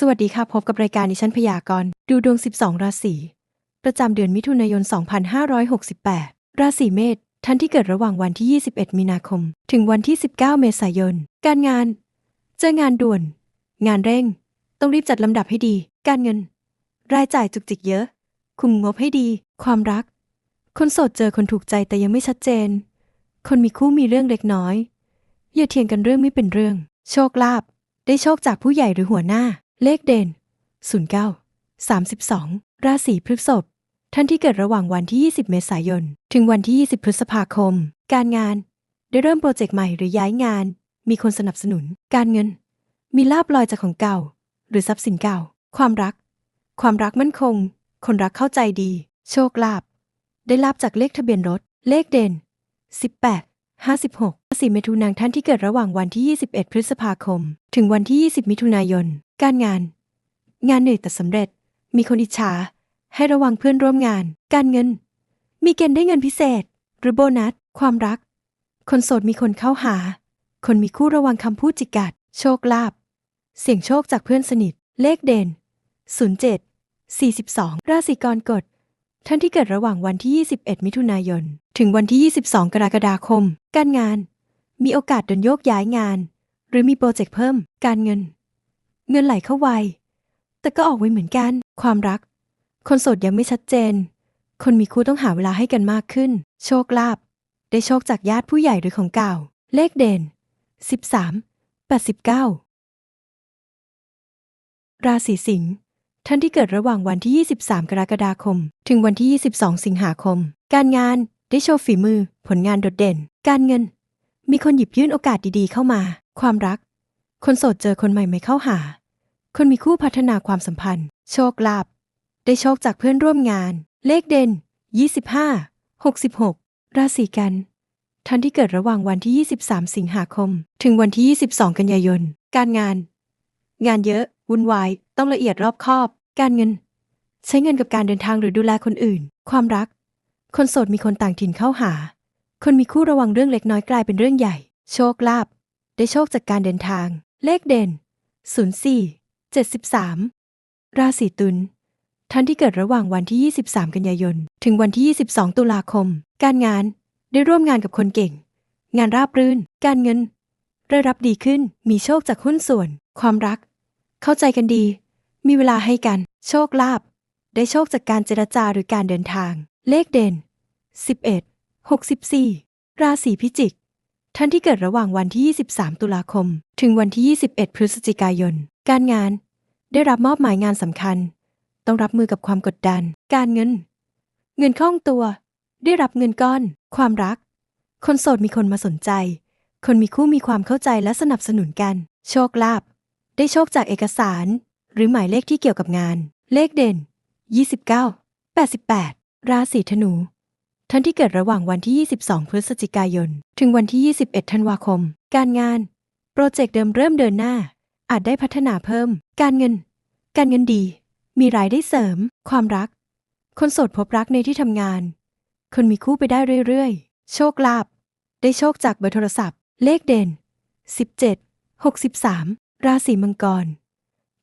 สวัสดีค่ะ พบกับรายการดิฉันพยากรณ์ดูดวง 12 ราศี ประจำเดือนมิถุนายน 2568 ราศีเมษท่านที่เกิดระหว่างวันที่ 21 มีนาคม ถึงวันที่ 19 เมษายน การงาน เจองานด่วน งานเร่ง ต้องรีบจัดลำดับให้ดี การเงิน รายจ่ายจุกจิกเยอะ คุมงบให้ดี ความรัก คนโสดเจอคนถูกใจแต่ยังไม่ชัดเจน คนมีคู่มีเรื่องเล็กน้อย อย่าเถียงกันเรื่องไม่เป็นเรื่อง โชคลาภได้โชคจากผู้ใหญ่หรือหัวหน้า เลขเด่น 09 32 ราศีพฤษภ ท่านที่เกิดระหว่างวันที่ 20 เมษายน ถึงวันที่ 20 พฤษภาคม การงาน ได้เริ่มโปรเจกต์ใหม่หรือย้ายงาน มีคนสนับสนุน การเงิน มีลาบลอยจากของเก่า หรือทรัพย์สินเก่า ความรัก ความรักมั่นคง คนรักเข้าใจดี โชคลาภ ได้ลาบจากเลขทะเบียนรถ เลขเด่น 18 56ราศีเมถุนายนท่านที่เกิดระหว่างวันที่ 21 พฤษภาคม ถึงวันที่ 20 มิถุนายน การงาน งานเหนื่อยแต่สำเร็จ มีคนอิจฉา ให้ระวังเพื่อนร่วมงาน การเงิน มีเกณฑ์ได้เงินพิเศษ หรือโบนัส ความรัก คนโสดมีคนเข้าหา คนมีคู่ระวังคำพูดจิกกัด โชคลาภ เสี่ยงโชคจากเพื่อนสนิท เลขเด่น 07 42 ราศีกรกฎ ท่านที่เกิดระหว่างวันที่ 21 มิถุนายน ถึงวันที่ 22 กรกฎาคม การงาน มีโอกาสโดนโยกย้ายงาน หรือมีโปรเจกต์เพิ่ม การเงิน เงินไหลเข้าไว แต่ก็ออกไวเหมือนกัน ความรัก คนโสดยังไม่ชัดเจน คนมีคู่ต้องหาเวลาให้กันมากขึ้น โชคลาภได้โชคจากญาติผู้ใหญ่หรือของเก่า เลขเด่น 13 89 ราศีสิงห์ท่านที่เกิดระหว่างวันที่ 23 กรกฎาคม ถึงวันที่ 22 สิงหาคม การงานได้โชว์ฝีมือ ผลงานโดดเด่น การเงิน มีคนหยิบยื่นโอกาสดีๆเข้ามา ความรัก คนโสดเจอคนใหม่ไม่เข้าหา คนมีคู่พัฒนาความสัมพันธ์ โชคลาภได้โชคจากเพื่อนร่วมงาน เลขเด่น 25 66 ราศีกัน ท่านที่เกิดระหว่างวันที่ 23 สิงหาคม ถึงวันที่ 22 กันยายน การงาน งานเยอะ วุ่นวาย ต้องละเอียดรอบคอบ การเงิน ใช้เงินกับการเดินทางหรือดูแลคนอื่น ความรัก คนโสดมีคนต่างถิ่นเข้าหา คนมีคู่ระวังเรื่องเล็กน้อยกลายเป็นเรื่องใหญ่ โชคลาภได้โชคจากการเดินทาง เลขเด่น 04 73 ราศีตุลท่านที่เกิดระหว่างวันที่ 23 กันยายน ถึงวันที่ 22 ตุลาคม การงานได้ร่วมงานกับคนเก่ง งานราบรื่น การเงิน ได้รับดีขึ้น มีโชคจากหุ้นส่วน ความรัก เข้าใจกันดี มีเวลาให้กัน โชคลาภ ได้โชคจากการเจรจาหรือการเดินทาง เลขเด่น 11 64 ราศีพิจิก ท่านที่เกิดระหว่างวันที่ 23 ตุลาคม ถึงวันที่ 21 พฤศจิกายน การงานได้รับมอบหมายงานสำคัญ ต้องรับมือกับความกดดัน การเงิน เงินคล่องตัว ได้รับเงินก้อน ความรัก คนโสดมีคนมาสนใจ คนมีคู่มีความเข้าใจและสนับสนุนกัน โชคลาภได้โชคจากเอกสาร หรือหมายเลขที่เกี่ยวกับงาน เลขเด่น 29 88 ราศีธนู ท่านที่เกิดระหว่างวันที่ 22 พฤศจิกายน ถึงวันที่ 21 ธันวาคม การงาน โปรเจกต์เดิมเริ่มเดินหน้า อาจได้พัฒนาเพิ่ม การเงิน การเงินดี มีรายได้เสริม ความรัก คนโสดพบรักในที่ทำงาน คนมีคู่ไปได้เรื่อยๆ โชคลาภ ได้โชคจากเบอร์โทรศัพท์ เลขเด่น 17 63 ราศีมังกร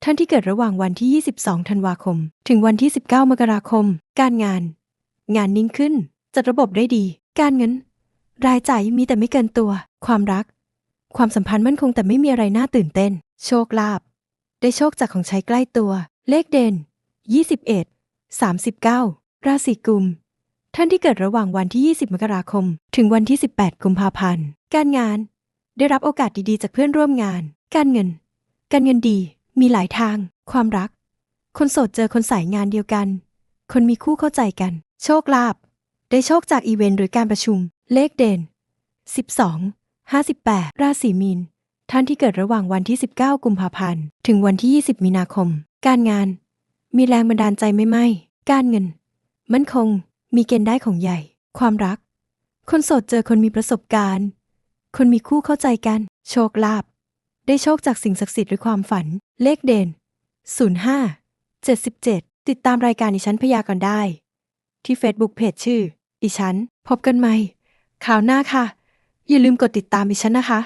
ท่านที่เกิดระหว่างวันที่ 22 ธันวาคม ถึงวันที่ 19 มกราคม การงาน งานนิ่งขึ้น จัดระบบได้ดี การเงิน รายจ่ายมีแต่ไม่เกินตัว ความรัก ความสัมพันธ์มั่นคงแต่ไม่มีอะไรน่าตื่นเต้น โชคลาภได้โชคจากของใช้ใกล้ตัว เลขเด่น 21 39 ราศีกุม ท่านที่เกิดระหว่างวันที่ 20 มกราคม ถึงวันที่ 18 กุมภาพันธ์ การงาน ได้รับโอกาสดีๆ จากเพื่อนร่วมงาน การเงิน การเงินดี มีหลายทาง ความรัก คนโสดเจอคนสายงานเดียวกัน คนมีคู่เข้าใจกัน โชคลาภ ได้โชคจากอีเวนต์หรือการประชุม เลขเด่น 12 58 ราศีมีน ท่านที่เกิดระหว่างวันที่ 19 กุมภาพันธ์ ถึงวันที่ 20 มีนาคม การงาน มีแรงบันดาลใจไม่ไหมการเงิน มั่นคง มีเกณฑ์ได้ของใหญ่ ความรัก คนโสดเจอคนมีประสบการณ์ คนมีคู่เข้าใจกัน โชคลาภ ได้โชคจากสิ่งศักดิ์สิทธิ์หรือความฝัน เลขเด่น 05 77 ติดตามรายการดิฉันพยากรณ์ได้ ที่ Facebook เพจชื่อดิฉัน พบกันใหม่คราวหน้าค่ะ อย่าลืมกดติดตามดิฉันนะคะ